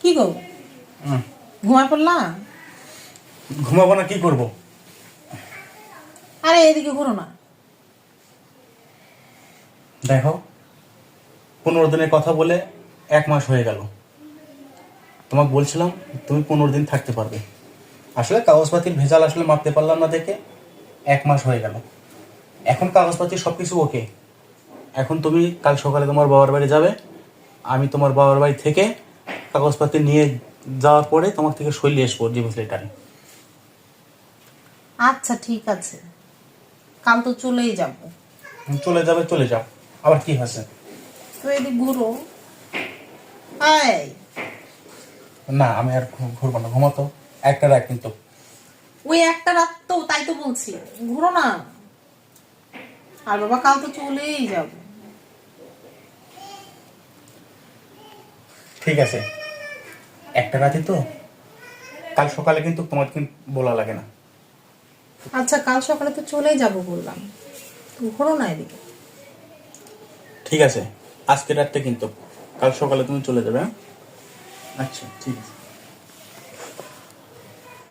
কি গো। ঘুমায় পড়লা ঘুমাবো না কি করব? আরে এদিকে ঘুরো না। দেখো পনেরো দিনের কথা বলে এক মাস হয়ে গেল। তোমাকে বলছিলাম তুমি পনেরো দিন থাকতে পারবে। আসলে কাগজপাতির ভেজাল আসলে মাপতে পারলাম না দেখে এক মাস হয়ে গেল। এখন কাগজপাতি সব কিছু ওকে। এখন তুমি কাল সকালে তোমার বাবার বাড়ি যাবে আমি তোমার বাবার বাড়ি থেকে কাগজপাতি নিয়ে যাওয়ার পরে তোমার থেকে সরিয়ে আসব ডিভোর্স লেটারে আচ্ছা ঠিক আছে। কাল তো চলেই যাব। চলে যাবে চলে যাও। আবার কি হয়েছে? তো এদিকে ঘুরো। এই না আমি আর ঘু- ঘুরবো না। ঘুমাতো একটা রাত কিন্তু। ওই একটা রাত তো তাই তো বলছি। ঘুরো না। আর বাবা কাল তো চলেই যাব। ঠিক আছে। একটা রাতে তো? কাল সকালে কিন্তু তোমার কিন্তু বলা লাগে না। আচ্ছা কাল সকালে তো চলেই যাব বললাম। ঘোরো না এদিকে। ঠিক আছে আজকে রাতটা কিন্তু। কাল সকালে তুমি চলে যাবে হ্যাঁ? আচ্ছা ঠিক আছে।